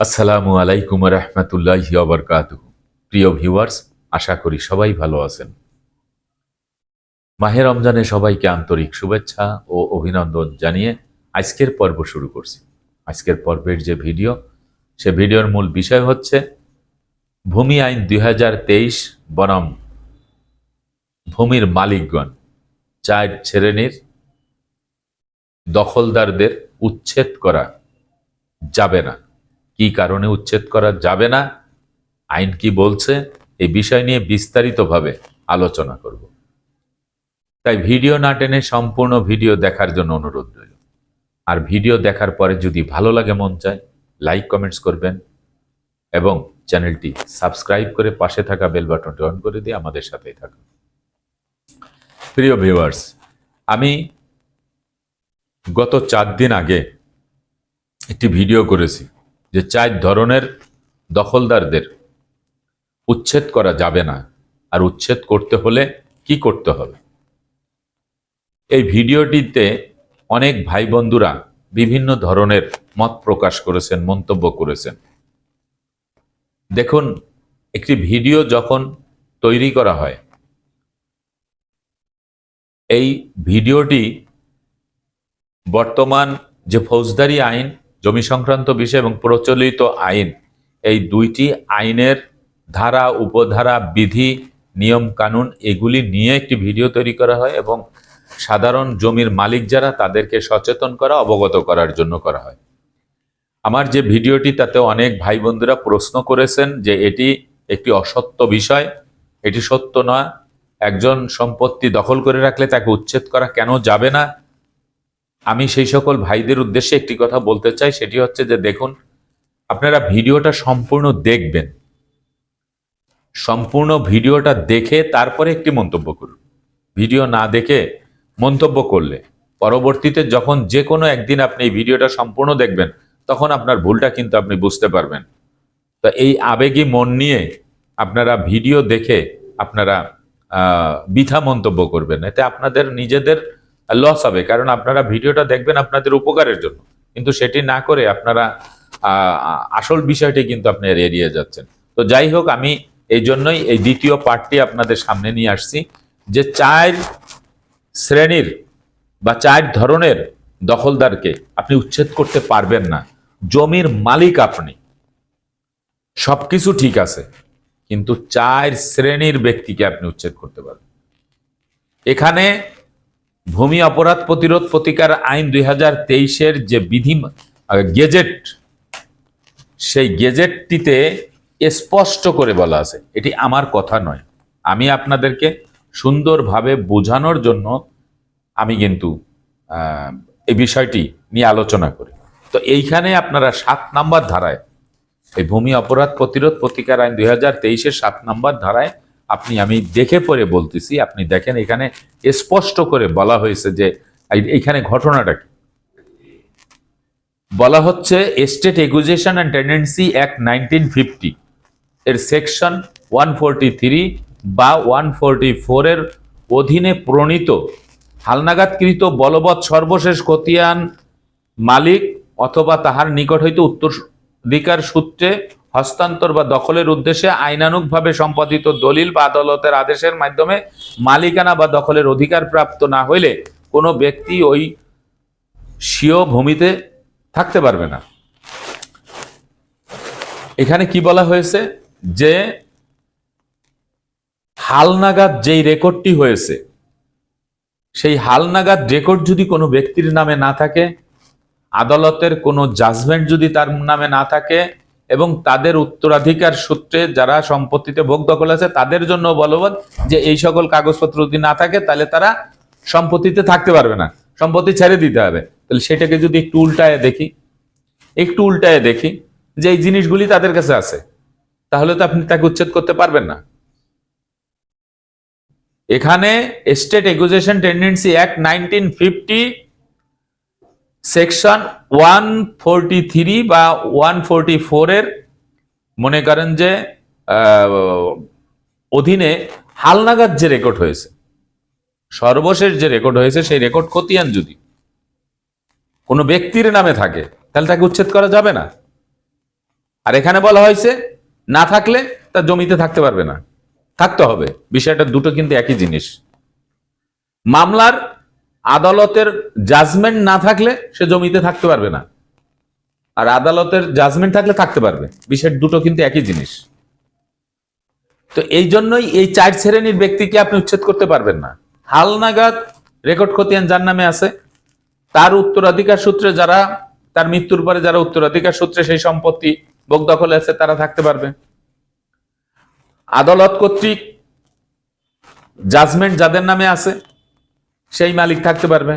আসসালামু আলাইকুম রহমতুল্লাহ বরকাত প্রিয় ভিউয়ার্স, আশা করি সবাই ভালো আছেন। মাহে রমজানে সবাইকে আন্তরিক শুভেচ্ছা ও অভিনন্দন জানিয়ে আজকের পর্ব শুরু করছি। আজকের পর্বের যে ভিডিও, সে ভিডিওর মূল বিষয় হচ্ছে, ভূমি আইন দুই বনাম ভূমির মালিকগণ, চার শ্রেণির দখলদারদের উচ্ছেদ করা যাবে না। কি কারণে উচ্ছেদ করা যাবে না? আইন কি বলছে? এই বিষয় নিয়ে বিস্তারিতভাবে আলোচনা করব। তাই ভিডিও না টেনে সম্পূর্ণ ভিডিও দেখার জন্য অনুরোধ রইল। আর ভিডিও দেখার পরে যদি ভালো লাগে মন চায়, লাইক, কমেন্টস করবেন এবং চ্যানেলটি সাবস্ক্রাইব করে পাশে থাকা বেল বাটনটি অন করে দিয়ে আমাদের সাথেই থাকুন। প্রিয় ভিউয়ার্স, আমি গত চার দিন আগে একটি ভিডিও করেছি। যে চার ধরনের দখলদারদের উচ্ছেদ করা যাবে না। আর উচ্ছেদ করতে হলে কি করতে হবে? এই ভিডিওটিতে অনেক ভাই বন্ধুরা বিভিন্ন ধরনের মত প্রকাশ করেছেন, মন্তব্য করেছেন। দেখুন, একটি ভিডিও যখন তৈরি করা হয়, এই ভিডিওটি বর্তমান যে ফৌজদারি আইন জমি সংক্রান্ত বিষয় এবং প্রচলিত আইন, এই দুইটি আইনের ধারা, উপধারা, বিধি, নিয়ম, কানুন এগুলি নিয়ে একটি ভিডিও তৈরি করা হয় এবং সাধারণ জমির মালিক যারা তাদেরকে সচেতন করা, অবগত করার জন্য করা হয়। আমার যে ভিডিওটি, তাতে অনেক ভাই বন্ধুরা প্রশ্ন করেছেন যে এটি একটি অসত্য বিষয়, এটি সত্য নয়। একজন সম্পত্তি দখল করে রাখলে তাকে উচ্ছেদ করা কেন যাবে না? আমি সেই সকল ভাইদের উদ্দেশ্যে একটি কথা বলতে চাই, সেটি হচ্ছে যে দেখুন, আপনারা ভিডিওটা সম্পূর্ণ দেখবেন। সম্পূর্ণ ভিডিওটা দেখে তারপরে একটি মন্তব্য করুন। ভিডিও না দেখে মন্তব্য করলে, পরবর্তীতে যখন যে কোনো একদিন আপনি এই ভিডিওটা সম্পূর্ণ দেখবেন, তখন আপনার ভুলটা কিন্তু আপনি বুঝতে পারবেন। তো এই আবেগী মন নিয়ে আপনারা ভিডিও দেখে আপনারা বৃথা মন্তব্য করবেন। এতে আপনাদের নিজেদের লস হবে, কারণ আপনারা ভিডিওটা দেখবেন আপনাদের উপকারের জন্য। কিন্তু সেটি না করে আপনারা আসল বিষয়টি কিন্তু আপনি এড়িয়ে যাচ্ছেন। তো যাই হোক, আমি এই জন্যই এই দ্বিতীয় পার্টটি আপনাদের সামনে নিয়ে আসছি, যে চার শ্রেণির বা চার ধরনের দখলদারকে আপনি উচ্ছেদ করতে পারবেন না। জমির মালিক আপনি। সবকিছু ঠিক আছে, কিন্তু চার শ্রেণির ব্যক্তিকে আপনি উচ্ছেদ করতে পারবেন। এখানে ভূমি অপরাধ প্রতিরোধ প্রতিকার আইন দুই হাজার তেইশের যে বিধি গেজেট, সেই গেজেটটিতে স্পষ্ট করে বলা আছে, এটি আমার কথা নয়। আমি আপনাদেরকে সুন্দরভাবে বোঝানোর জন্য আমি কিন্তু এই বিষয়টি নিয়ে আলোচনা করি। তো এইখানে আপনারা সাত নাম্বার ধারায়, এই ভূমি অপরাধ প্রতিরোধ প্রতিকার আইন দুই হাজার তেইশের সাত নাম্বার ধারায় আপনি, আমি দেখে পরে বলতেছি, আপনি দেখেন এখানে স্পষ্ট করে বলা হয়েছে যে এইখানে ঘটনাটা কি? বলা হচ্ছে state acquisition and tenancy act nineteen fifty এর সেকশন ওয়ান ফোরটি থ্রি বা ওয়ান ফোরটি ফোরের অধীনে প্রণীত হালনাগাদকৃত বলবৎ সর্বশেষ খতিয়ান মালিক অথবা তাহার নিকট হইতে উত্তরাধিকার সূত্রে হস্তান্তর বা দখলের উদ্দেশ্যে আইনানুগভাবে সম্পাদিত দলিল বা আদালতের আদেশের মাধ্যমে মালিকানা বা দখলের অধিকার প্রাপ্ত না হইলে কোনো ব্যক্তি ওই স্বীয় ভূমিতে থাকতে পারবে না। এখানে কি বলা হয়েছে? যে হালনাগাদ যেই রেকর্ডটি হয়েছে, সেই হালনাগাদ রেকর্ড যদি কোনো ব্যক্তির নামে না থাকে, আদালতের কোনো জাজমেন্ট যদি তার নামে না থাকে এবং তাদের উত্তরাধিকার সূত্রে যারা সম্পত্তিতে ভোগ দখল আছে, তাদের জন্য বলবৎ যে এই সকল কাগজপত্র যদি না থাকে, তাহলে তারা সম্পত্তিতে থাকতে পারবে না। সম্পত্তি ছেড়ে দিতে হবে। তাহলে সেটাকে যদি একটু উল্টায় দেখি, একটু উল্টায় দেখি যে এই জিনিসগুলি তাদের কাছে আছে, তাহলে তো আপনি তাকে উচ্ছেদ করতে পারবেন না। এখানে state acquisition tenancy act nineteen fifty section one forty three বা ওয়ান ফোরটি ফোরের মনে করেন যে অধীনে হালনাগাদ যে রেকর্ড হয়েছে, সর্বশেষ যে রেকর্ড হয়েছে সেই রেকর্ড খতিয়ান যদি কোনো ব্যক্তির নামে থাকে, তাহলে তাকে উচ্ছেদ করা যাবে না। আর এখানে বলা হয়েছে, না থাকলে তার জমিতে থাকতে পারবে না। থাকতে হবে। বিষয়টা দুটো কিন্তু একই জিনিস। মামলার আদালতের জাজমেন্ট না থাকলে সে জমিতে থাকতে পারবে না। আর আদালতের জাজমেন্ট থাকলে থাকতে পারবে। বিষয় দুটো কিন্তু একই জিনিস। তো এই জন্যই এই চার শ্রেণির ব্যক্তিকে আপনি উচ্ছেদ করতে পারবেন না। হালনাগাদ রেকর্ড খতিয়ান যার নামে আছে, তার উত্তরাধিকার সূত্রে যারা, তার মৃত্যুর পরে যারা উত্তরাধিকার সূত্রে সেই সম্পত্তি ভোগ দখলে আছে, তারা থাকতে পারবে। আদালত কর্তৃক জাজমেন্ট যাদের নামে আছে সেই মালিক থাকতে পারবে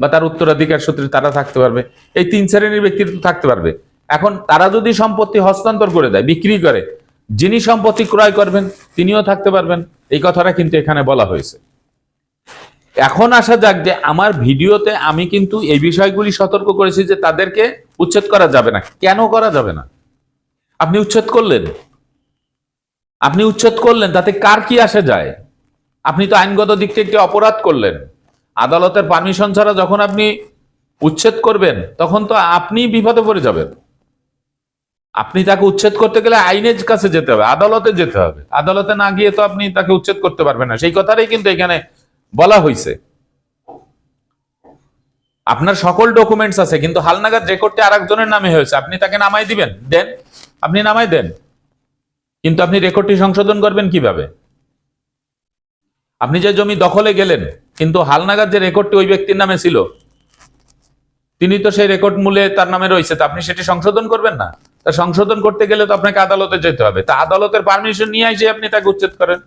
বা তার উত্তরাধিকার সূত্রে তারা থাকতে পারবে। এই তিন শ্রেণির ব্যক্তি তো থাকতে পারবে। এখন তারা যদি সম্পত্তি হস্তান্তর করে দেয়, বিক্রি করে, যিনি সম্পত্তি ক্রয় করবেন, তিনিও থাকতে পারবেন। এই কথাটা কিন্তু এখানে বলা হয়েছে। এখন আসা যাক যে আমার ভিডিওতে আমি কিন্তু এই বিষয়গুলি সতর্ক করেছি যে তাদেরকে উচ্ছেদ করা যাবে না। কেন করা যাবে না? আপনি উচ্ছেদ করলেন। আপনি উচ্ছেদ করলেন, তাতে কার কি আসে যায়? আপনি তো আইনগত দিক থেকে একটি অপরাধ করলেন। আদালতের পারমিশন ছাড়া যখন আপনি উচ্ছেদ করবেন, তখন তো আপনি বিপদে পড়ে যাবেন। আপনি তাকে উচ্ছেদ করতে গেলে আইনের কাছে যেতে হবে, আদালতে যেতে হবে। আদালতে না গিয়ে তো আপনি তাকে উচ্ছেদ করতে পারবেন না। সেই কথাটাই কিন্তু এখানে বলা হয়েছে আপনার সকল ডকুমেন্টস আছে, কিন্তু হালনাগাদ রেকর্ডটি আর একজনের নামে হয়েছে। আপনি তাকে নামাই দিবেন, দেন। আপনি নামাই দেন। কিন্তু আপনি রেকর্ডটি সংশোধন করবেন কীভাবে? আপনি যে জমি দখলে গেলেন, কিন্তু হালনাগাদ যে রেকর্ডটি ওই ব্যক্তির নামে ছিল, তিনি তো সেই রেকর্ড মূলে তার নামে রয়েছে, তা আপনি সেটি সংশোধন করবেন না? তা সংশোধন করতে গেলে তো আপনাকে আদালতে যেতে হবে। তা আদালতের পারমিশন নিয়ে এসে আপনি তাকে উচ্ছেদ করেন।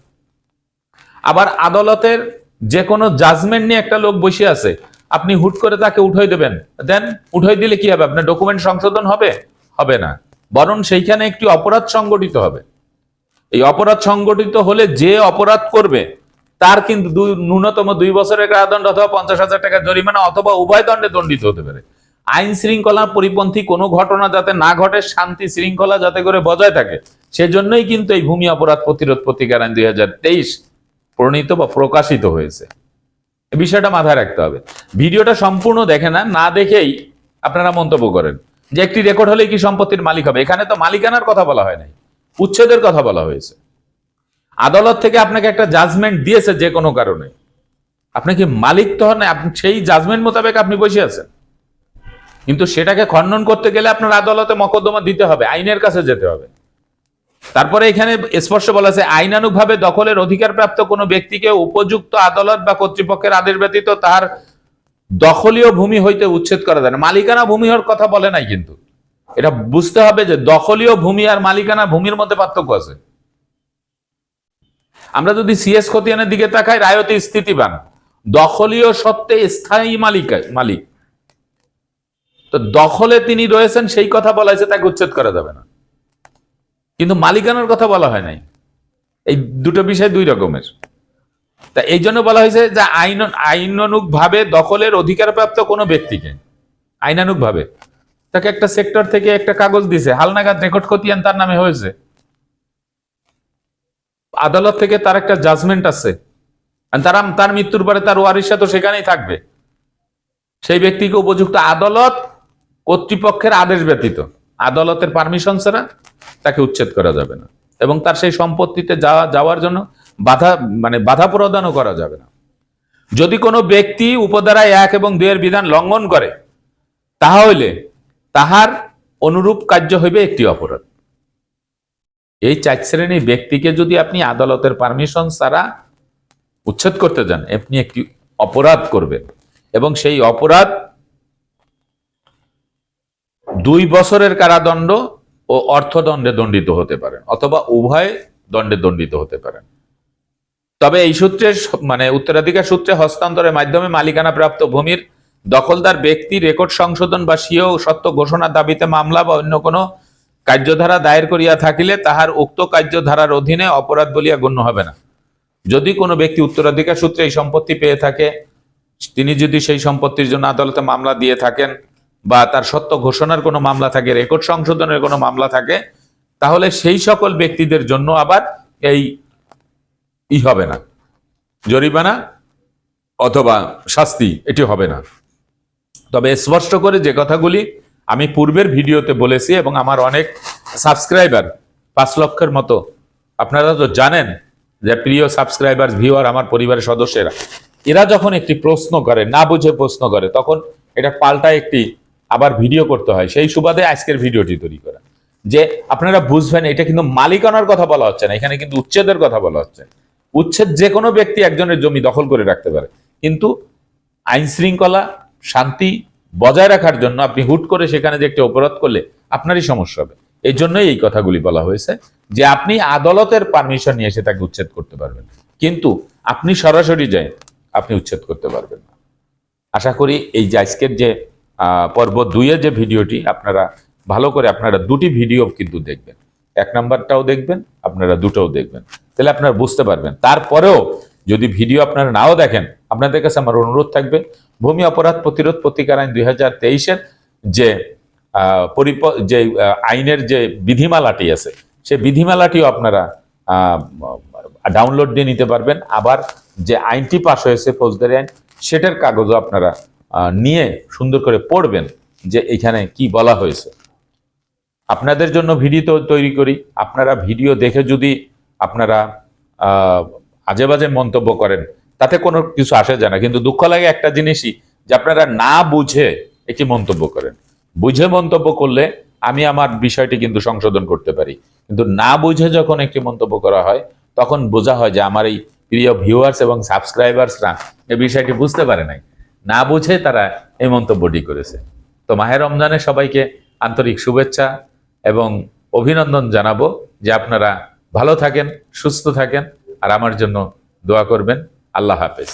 আবার আদালতের যে কোনো জাজমেন্ট নিয়ে একটা লোক বসে আছে, আপনি হুট করে তাকে উঠাই দেবেন। দেন উঠাই দিলে কি হবে? আপনার ডকুমেন্ট সংশোধন হবে? হবে না। বরং সেইখানে একটি অপরাধ সংগঠিত হবে। এই অপরাধ সংগঠিত হলে যে অপরাধ করবে তার কিন্তু ন্যূনতম দুই বছরের কারাদণ্ড অথবা পঞ্চাশ হাজার টাকা জরিমানা অথবা উভয় দণ্ডে দণ্ডিত হতে পারে। আইন শৃঙ্খলা পরিপন্থী কোনো ঘটনা যাতে না ঘটে, শান্তি শৃঙ্খলা যাতে করে বজায় থাকে, সেজন্যই কিন্তু এই ভূমি অপরাধ প্রতিরোধ প্রতিকার আইন দুই প্রণীত বা প্রকাশিত হয়েছে। বিষয়টা মাথায় রাখতে হবে। ভিডিওটা সম্পূর্ণ দেখে না না দেখেই আপনারা মন্তব্য করেন যে একটি রেকর্ড হলে কি সম্পত্তির মালিক হবে? এখানে তো মালিকানার কথা বলা হয় নাই, উচ্ছেদের কথা বলা হয়েছে। আদালত থেকে আপনাকে একটা জাজমেন্ট দিয়েছে যে কোনো কারণে। আপনি কি মালিক তো হন আপনি সেই জাজমেন্ট মোতাবেক আপনি বসে আছেন। কিন্তু সেটাকে খণ্ডন করতে গেলে আপনার আদালতে মকদ্দমা দিতে হবে, আইনের কাছে যেতে হবে। তারপরে এখানে স্পষ্ট বলা আছে, আইনানুগভাবে দখলের অধিকারপ্রাপ্ত কোনো ব্যক্তিকে উপযুক্ত আদালত বা কর্তৃপক্ষের আদেশ ব্যতীত তার দখলীয় ভূমি হইতে উচ্ছেদ করা যায় না। মালিকানা ভূমি হওয়ার কথা বলে নাই কিন্তু। এটা বুঝতে হবে যে দখলীয় ভূমি আর মালিকানা ভূমির মধ্যে পার্থক্য আছে। আমরা যদি সিএস খতিয়ানের দিকে তাকাই, রায়তে স্থিতিবান। দখলীয় সত্ত্বে স্থায়ী মালিক মালিক। তো দখলে তিনি রয়েছেন, সেই কথা বলা হয়েছে, তাকে উচ্ছেদ করা যাবে না। কিন্তু মালিকানার কথা বলা হয় নাই। এই দুটো বিষয় দুই রকমের। তা এই জন্য বলা হয়েছে যে আইন আইনানুগ ভাবে দখলের অধিকারপ্রাপ্ত কোনো ব্যক্তিকে আইনানুগ ভাবে তাকে একটা সেক্টর থেকে একটা কাগজ দিছে। হালনাগাদ রেকর্ড খতিয়ান তার নামে হয়েছে। আদালত থেকে তার একটা জাজমেন্ট আছে। তারা, তার মৃত্যুর পরে তার ওয়ারিশা তো সেখানেই থাকবে। সেই ব্যক্তিকে উপযুক্ত আদালত কর্তৃপক্ষের আদেশ ব্যতীত। আদালতের পারমিশন ছাড়া তাকে উচ্ছেদ করা যাবে না। এবং তার সেই সম্পত্তিতে যাওয়া, যাওয়ার জন্য বাধা মানে বাধা প্রদানও করা যাবে না। যদি কোনো ব্যক্তি উপধারায় এক এবং দুইয়ের বিধান লঙ্ঘন করে, তাহলে তাহার অনুরূপ কার্য হইবে একটি অপরাধ। এই চার শ্রেণির ব্যক্তিকে যদি আপনি আদালতের পারমিশন ছাড়া উচ্ছেদ করতে যান, আপনি একটি অপরাধ করবেন। এবং সেই অপরাধ দুই বছরের কারাদণ্ড ও অর্থদণ্ডে দণ্ডিত হতে পারেন অথবা উভয় দণ্ডে দণ্ডিত হতে পারেন তবে এই সূত্রে মানে উত্তরাধিকার সূত্রে হস্তান্তরের মাধ্যমে মালিকানা প্রাপ্ত ভূমির দখলদার ব্যক্তি, রেকর্ড সংশোধন বা স্বীয় সত্য ঘোষণার দাবিতে মামলা বা অন্য কোনো কার্যধারা দায়ের করিয়া থাকিলে তাহার উক্ত কার্যধারার অধীনে অপরাধ বলিয়া গণ্য হবে না। যদি কোনো ব্যক্তি উত্তরাধিকার সূত্রে এই সম্পত্তি পেয়ে থাকে, তিনি যদি সেই সম্পত্তির জন্য আদালতে মামলা দিয়ে থাকেন বা তার সত্য ঘোষণার কোনো মামলা থাকে, রেকর্ড সংশোধনের কোনো মামলা থাকে, তাহলে সেই সকল ব্যক্তিদের জন্য আবার এই ই হবে না। জরিমানা অথবা শাস্তি এটি হবে না। তবে স্পষ্ট করে যে কথাগুলি আমি পূর্বের ভিডিওতে বলেছি এবং আমার অনেক সাবস্ক্রাইবার, পাঁচ লক্ষের মতো। আপনারা তো জানেন যে প্রিয় সাবস্ক্রাইবার, ভিউয়ার আমার পরিবারের সদস্যেরা। এরা যখন একটি প্রশ্ন করে, না বুঝে প্রশ্ন করে, তখন এটা পাল্টা একটি আবার ভিডিও করতে হয়। সেই সুবাদে আজকের ভিডিওটি তৈরি করা। যে আপনারা বুঝবেন, এটা কিন্তু মালিকানার কথা বলা হচ্ছে না, এখানে কিন্তু উচ্ছেদের কথা বলা হচ্ছে। উচ্ছেদ যে কোনো ব্যক্তি একজনের জমি দখল করে রাখতে পারে। কিন্তু আইন শৃঙ্খলা শান্তি বজায় রাখার জন্য আপনি হুট করে সেখানে যে একটি অপরাধ করলে আপনারই সমস্যা হবে। এই জন্যই এই কথাগুলি বলা হয়েছে যে আপনি আদালতের পারমিশন নিয়ে এসে তাকে উচ্ছেদ করতে পারবেন। কিন্তু আপনি সরাসরি যায় আপনি উচ্ছেদ করতে পারবেন না। আশা করি এই যে আজকের যে পর্ব দুইয়ের যে ভিডিওটি আপনারা ভালো করে আপনারা দুটি ভিডিও কিন্তু দেখবেন। এক নাম্বারটাও দেখবেন, আপনারা দুটোও দেখবেন। তাহলে আপনারা বুঝতে পারবেন। তারপরেও যদি ভিডিও আপনারা নাও দেখেন আপনাদের কাছে আমার অনুরোধ থাকবে ভূমি অপরাধ প্রতিরোধ প্রতিকার আইন দুই হাজার তেইশের যে পরিপ- যে আইনের যে বিধিমালাটি আছে সেই বিধিমালাটিও আপনারা ডাউনলোড দিয়ে নিতে পারবেন। আবার যে আইনটি পাশ হয়েছে ফৌজদারি আইন সেটার কাগজও আপনারা নিয়ে সুন্দর করে পড়বেন যে এখানে কি বলা হয়েছে। আপনাদের জন্য ভিডিও তৈরি করি। আপনারা ভিডিও দেখে যদি আপনারা আহ, আজে বাজে মন্তব্য করেন তাতে কোনো কিছু আসে যায় না। কিন্তু দুঃখ লাগে একটা জিনিসই, যে আপনারা না বুঝে একটি মন্তব্য করেন। বুঝে মন্তব্য করলে আমি আমার বিষয়টি কিন্তু সংশোধন করতে পারি। কিন্তু না বুঝে যখন একটি মন্তব্য করা হয়, তখন বোঝা হয় যে আমার এই প্রিয় ভিউয়ার্স এবং সাবস্ক্রাইবার্সরা এই বিষয়টি বুঝতে পারে নাই। না বুঝে তারা এই মন্তব্যটি করেছে। তো মাহের রমজানে সবাইকে আন্তরিক শুভেচ্ছা এবং অভিনন্দন জানাব যে আপনারা ভালো থাকেন, সুস্থ থাকেন, আর আমার জন্য দোয়া করবেন। আল্লাহ হাফেজ।